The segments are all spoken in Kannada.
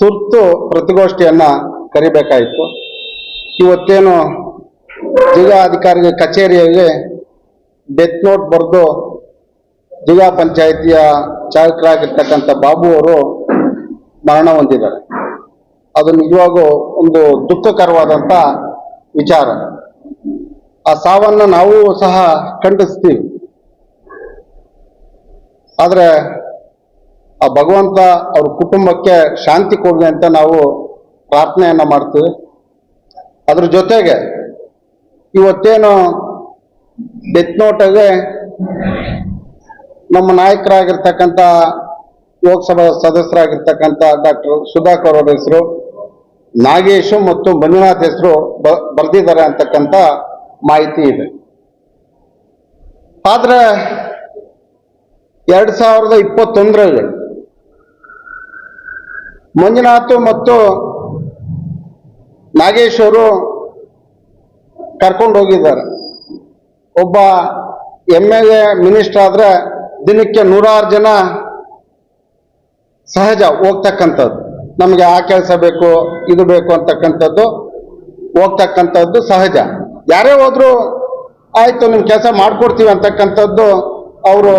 ತುರ್ತು ಪ್ರತಿಗೋಷ್ಠಿಯನ್ನು ಕರಿಬೇಕಾಯಿತು. ಇವತ್ತೇನು ಜಿಲ್ಲಾಧಿಕಾರಿ ಕಚೇರಿಯಲ್ಲಿ ಡೆತ್ ನೋಟ್ ಬರೆದು ಜಿಲ್ಲಾ ಪಂಚಾಯಿತಿಯ ಚಾಲಕರಾಗಿರ್ತಕ್ಕಂಥ ಬಾಬು ಅವರು ಮರಣ ಹೊಂದಿದ್ದಾರೆ. ಅದು ನಿಜವಾಗೂ ಒಂದು ದುಃಖಕರವಾದಂಥ ವಿಚಾರ. ಆ ಸಾವನ್ನು ನಾವು ಸಹ ಖಂಡಿಸ್ತೀವಿ. ಆದರೆ ಆ ಭಗವಂತ ಅವ್ರ ಕುಟುಂಬಕ್ಕೆ ಶಾಂತಿ ಕೊಡಲಿ ಅಂತ ನಾವು ಪ್ರಾರ್ಥನೆಯನ್ನ ಮಾಡ್ತೀವಿ. ಅದ್ರ ಜೊತೆಗೆ ಇವತ್ತೇನು ಡೆತ್ ನೋಟಾಗೆ ನಮ್ಮ ನಾಯಕರಾಗಿರ್ತಕ್ಕಂಥ ಲೋಕಸಭಾ ಸದಸ್ಯರಾಗಿರ್ತಕ್ಕಂಥ ಡಾಕ್ಟರ್ ಸುಧಾಕರ್ ಅವರ ಹೆಸರು, ನಾಗೇಶು ಮತ್ತು ಮಂಜುನಾಥ್ ಹೆಸರು ಬರೆದಿದ್ದಾರೆ ಅಂತಕ್ಕಂಥ ಮಾಹಿತಿ ಇದೆ. ಆದ್ರೆ ಎರಡ್ ಸಾವಿರದ ಇಪ್ಪತ್ತೊಂದರಲ್ಲಿ ಮಂಜುನಾಥ್ ಮತ್ತು ನಾಗೇಶ್ ಅವರು ಕರ್ಕೊಂಡು ಹೋಗಿದ್ದಾರೆ. ಒಬ್ಬ ಎಂ ಎಲ್ ಎ ಮಿನಿಸ್ಟರ್ ಆದರೆ ದಿನಕ್ಕೆ ನೂರಾರು ಜನ ಸಹಜ ಹೋಗ್ತಕ್ಕಂಥದ್ದು. ನಮಗೆ ಆ ಕೆಲಸ ಬೇಕು, ಇದು ಬೇಕು ಅಂತಕ್ಕಂಥದ್ದು, ಹೋಗ್ತಕ್ಕಂಥದ್ದು ಸಹಜ. ಯಾರೇ ಹೋದರೂ ಆಯಿತು ನಿಮ್ಮ ಕೆಲಸ ಮಾಡಿಕೊಡ್ತೀವಿ ಅಂತಕ್ಕಂಥದ್ದು ಅವರು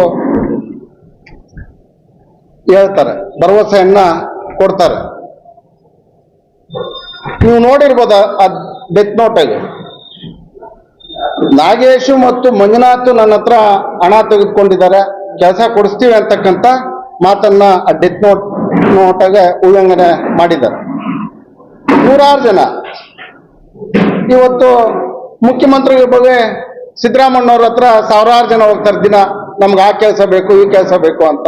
ಹೇಳ್ತಾರೆ. ಭರವಸೆಯನ್ನ ಕೊಡ್ತಾರೆ. ನೀವು ನೋಡಿರ್ಬೋದ ಆ ಡೆತ್ ನೋಟಾಗಿ ನಾಗೇಶು ಮತ್ತು ಮಂಜುನಾಥ್ ನನ್ನ ಹತ್ರ ಹಣ ತೆಗೆದುಕೊಂಡಿದ್ದಾರೆ. ಕೆಲಸ ಕೊಡಿಸ್ತೀವಿ ಅಂತಕ್ಕಂಥ ಮಾತನ್ನ ಆ ಡೆತ್ ನೋಟ್ ನೋಟಾಗೆ ಉಲ್ಲಂಘನೆ ಮಾಡಿದ್ದಾರೆ. ನೂರಾರು ಜನ. ಇವತ್ತು ಮುಖ್ಯಮಂತ್ರಿಗಳ ಬಗ್ಗೆ ಸಿದ್ದರಾಮಣ್ಣವ್ರ ಹತ್ರ ಸಾವಿರಾರು ಜನ ಹೋಗ್ತಾರೆ. ದಿನ ನಮ್ಗೆ ಆ ಕೆಲಸ ಬೇಕು, ಈ ಕೆಲಸ ಬೇಕು ಅಂತ.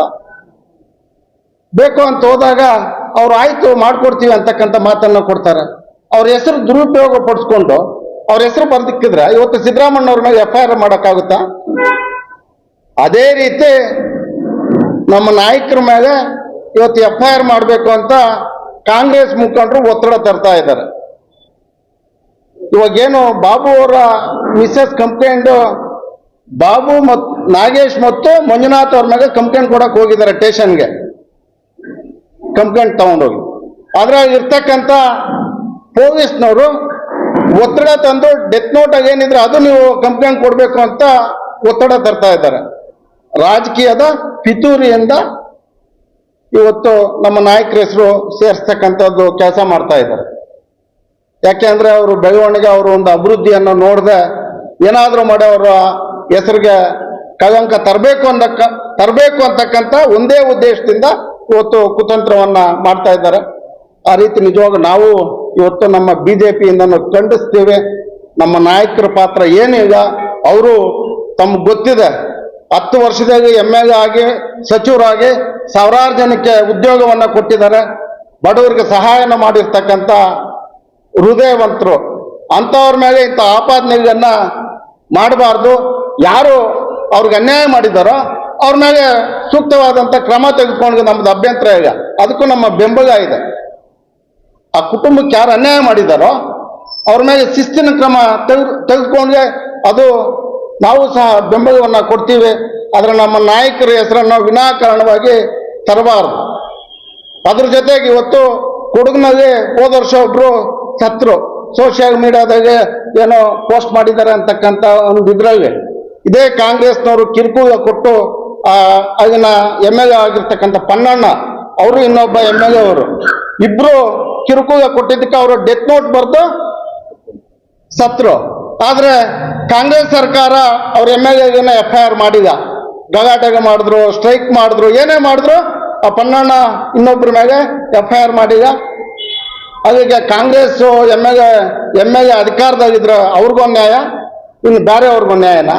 ಬೇಕು ಅಂತ ಹೋದಾಗ ಅವ್ರು ಆಯ್ತು ಮಾಡ್ಕೊಡ್ತೀವಿ ಅಂತಕ್ಕಂಥ ಮಾತನ್ನ ಕೊಡ್ತಾರೆ. ಅವ್ರ ಹೆಸರು ದುರುಪಯೋಗ ಪಡಿಸ್ಕೊಂಡು ಅವ್ರ ಹೆಸರು ಬರ್ದಿಕ್ಕಿದ್ರೆ ಇವತ್ತು ಸಿದ್ದರಾಮಣ್ಣವ್ರ ಮೇಲೆ ಎಫ್ ಐ ಆರ್ ಮಾಡೋಕ್ಕಾಗುತ್ತಾ? ಅದೇ ರೀತಿ ನಮ್ಮ ನಾಯಕರ ಮೇಲೆ ಇವತ್ತು ಎಫ್ ಐ ಆರ್ ಮಾಡಬೇಕು ಅಂತ ಕಾಂಗ್ರೆಸ್ ಮುಖಂಡರು ಒತ್ತಡ ತರ್ತಾ ಇದ್ದಾರೆ. ಇವಾಗೇನು ಬಾಬು ಅವರ ಮಿಸಸ್ ಕಂಪ್ಲೇಂಟ್ ಬಾಬು ಮತ್ತು ನಾಗೇಶ್ ಮತ್ತು ಮಂಜುನಾಥ್ ಅವ್ರ ಮೇಲೆ ಕಂಪ್ಲೇಂಟ್ ಕೊಡಕ್ಕೆ ಹೋಗಿದ್ದಾರೆ ಸ್ಟೇಷನ್ಗೆ ಕಂಪ್ಲೇಂಟ್ ತಗೊಂಡೋಗಿ. ಅದ್ರಾಗ ಇರ್ತಕ್ಕಂಥ ಪೊಲೀಸ್ನವರು ಒತ್ತಡ ತಂದು ಡೆತ್ ನೋಟ್ ಏನಿದ್ರೆ ಅದು ನೀವು ಕಂಪ್ಲೇಂಟ್ ಕೊಡಬೇಕು ಅಂತ ಒತ್ತಡ ತರ್ತಾ ಇದ್ದಾರೆ. ರಾಜಕೀಯದ ಪಿತೂರಿಯಿಂದ ಇವತ್ತು ನಮ್ಮ ನಾಯಕರ ಹೆಸರು ಸೇರಿಸ್ತಕ್ಕಂಥದ್ದು ಕೆಲಸ ಮಾಡ್ತಾ ಇದ್ದಾರೆ. ಯಾಕೆಂದ್ರೆ ಅವರು ಬೆಳವಣಿಗೆ, ಅವರು ಒಂದು ಅಭಿವೃದ್ಧಿಯನ್ನು ನೋಡದೆ ಏನಾದರೂ ಮಾಡಿ ಅವರ ಹೆಸರಿಗೆ ಕಳಂಕ ತರಬೇಕು ಅಂದಕ್ಕ, ತರಬೇಕು ಅಂತಕ್ಕಂಥ ಒಂದೇ ಉದ್ದೇಶದಿಂದ ಇವತ್ತು ಕುತಂತ್ರವನ್ನ ಮಾಡ್ತಾ ಇದ್ದಾರೆ. ಆ ರೀತಿ ನಿಜವಾಗ ನಾವು ಇವತ್ತು ನಮ್ಮ ಬಿಜೆಪಿಯಿಂದ ಖಂಡಿಸ್ತೇವೆ. ನಮ್ಮ ನಾಯಕರ ಪಾತ್ರ ಏನೀಗ ಅವರು ತಮ್ಗೆ ಗೊತ್ತಿದೆ. ಹತ್ತು ವರ್ಷದಾಗ ಎಂ ಎಲ್ ಎ ಆಗಿ, ಸಚಿವರಾಗಿ ಸಾವಿರಾರು ಜನಕ್ಕೆ ಉದ್ಯೋಗವನ್ನ ಕೊಟ್ಟಿದ್ದಾರೆ. ಬಡವರಿಗೆ ಸಹಾಯನ ಮಾಡಿರ್ತಕ್ಕಂಥ ಹೃದಯವಂತರು. ಅಂಥವ್ರ ಮೇಲೆ ಇಂಥ ಆಪಾದನೆಗಳನ್ನ ಮಾಡಬಾರ್ದು. ಯಾರು ಅವ್ರಿಗೆ ಅನ್ಯಾಯ ಮಾಡಿದಾರೋ ಅವ್ರ ಮೇಲೆ ಸೂಕ್ತವಾದಂಥ ಕ್ರಮ ತೆಗೆದುಕೊಂಡು ನಮ್ದು ಅಭ್ಯಂತರ ಇದೆ ಅದಕ್ಕೂ ನಮ್ಮ ಬೆಂಬಲ ಇದೆ. ಆ ಕುಟುಂಬಕ್ಕೆ ಯಾರು ಅನ್ಯಾಯ ಮಾಡಿದಾರೋ ಅವ್ರ ಮೇಲೆ ಶಿಸ್ತಿನ ಕ್ರಮ ತೆಗೆದು, ತೆಗೆದುಕೊಂಡ್ರೆ ಅದು ನಾವು ಸಹ ಬೆಂಬಲವನ್ನು ಕೊಡ್ತೀವಿ. ಆದರೆ ನಮ್ಮ ನಾಯಕರ ಹೆಸರನ್ನು ವಿನಾಕಾರಣವಾಗಿ ತರಬಾರದು. ಅದ್ರ ಜೊತೆಗೆ ಇವತ್ತು ಕೊಡಗಿನಲ್ಲಿ ಹೋದ ವರ್ಷ ಒಬ್ಬರು ಸತ್ರು ಸೋಷಿಯಲ್ ಮೀಡಿಯಾದಾಗೆ ಏನೋ ಪೋಸ್ಟ್ ಮಾಡಿದ್ದಾರೆ ಅಂತಕ್ಕಂಥ ಒಂದು ಇದರಲ್ಲಿ. ಇದೇ ಕಾಂಗ್ರೆಸ್ನವರು ಕಿರುಕುಳ ಕೊಟ್ಟು ಆಗಿನ ಎಂ ಎಲ್ ಎ ಆಗಿರ್ತಕ್ಕಂಥ ಪನ್ನಣ್ಣ, ಅವರು ಇನ್ನೊಬ್ಬ ಎಂ ಎಲ್ ಎ ಅವರು. ಇಬ್ರು ಕಿರುಕುಳ ಕೊಟ್ಟಿದ್ದಕ್ಕೆ ಅವರು ಡೆತ್ ನೋಟ್ ಬರೆದು ಸತ್ರು. ಆದ್ರೆ ಕಾಂಗ್ರೆಸ್ ಸರ್ಕಾರ ಅವ್ರ M L A F I R ಮಾಡಿದ. ಗಲಾಟೆಗೆ ಮಾಡಿದ್ರು ಸ್ಟ್ರೈಕ್ ಮಾಡಿದ್ರು, ಏನೇ ಮಾಡಿದ್ರು, ಆ ಪನ್ನಣ್ಣ ಇನ್ನೊಬ್ಬರ ಮೇಲೆ ಎಫ್ ಐ ಆರ್ ಮಾಡಿದ. ಅದಕ್ಕೆ Congress M L A M L A ಅಧಿಕಾರದಾಗಿದ್ರು ಅವ್ರಿಗೊಂದು ನ್ಯಾಯ ಇನ್ನು ಬೇರೆ ಅವ್ರಿಗೊಂದು ನ್ಯಾಯನ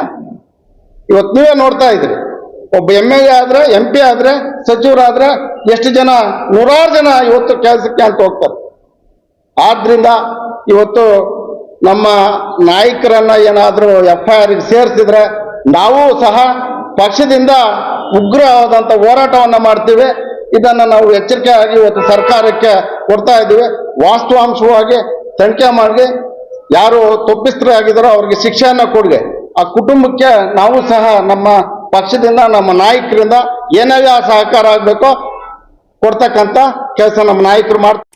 ಇವತ್ತು ನೀವೇ ನೋಡ್ತಾ ಇದ್ರಿ. ಒಬ್ಬ ಎಂ ಎಲ್ ಎ ಆದ್ರೆ ಎಂ ಪಿ ಆದ್ರೆ, ಸಚಿವರಾದ್ರೆ ಎಷ್ಟು ಜನ, ನೂರಾರು ಜನ ಇವತ್ತು ಕೆಲಸಕ್ಕೆ ಅಂತ ಹೋಗ್ತಾರೆ. ಆದ್ರಿಂದ ಇವತ್ತು ನಮ್ಮ ನಾಯಕರನ್ನ ಏನಾದರೂ ಎಫ್ ಐ ಆರ್ಗೆ ಸೇರಿಸಿದ್ರೆ ನಾವು ಸಹ ಪಕ್ಷದಿಂದ ಉಗ್ರವಾದಂಥ ಹೋರಾಟವನ್ನು ಮಾಡ್ತೀವಿ. ಇದನ್ನ ನಾವು ಎಚ್ಚರಿಕೆಯಾಗಿ ಇವತ್ತು ಸರ್ಕಾರಕ್ಕೆ ಕೊಡ್ತಾ ಇದ್ದೀವಿ. ವಾಸ್ತವಾಂಶವಾಗಿ ತನಿಖೆ ಮಾಡಿ, ಯಾರು ತಪ್ಪಿಸ್ತರಾಗಿದ್ದಾರೋ ಅವ್ರಿಗೆ ಶಿಕ್ಷೆಯನ್ನು ಕೊಡ್ಲಿ. ಆ ಕುಟುಂಬಕ್ಕೆ ನಾವು ಸಹ ನಮ್ಮ ಪಕ್ಷದಿಂದ ನಮ್ಮ ನಾಯಕರಿಂದ ಏನೇ ಸಹಕಾರ ಆಗಬೇಕೋ ಕೊಡ್ತಕ್ಕಂತ ಕೆಲಸ ನಮ್ಮ ನಾಯಕರು ಮಾಡ್ತಾರೆ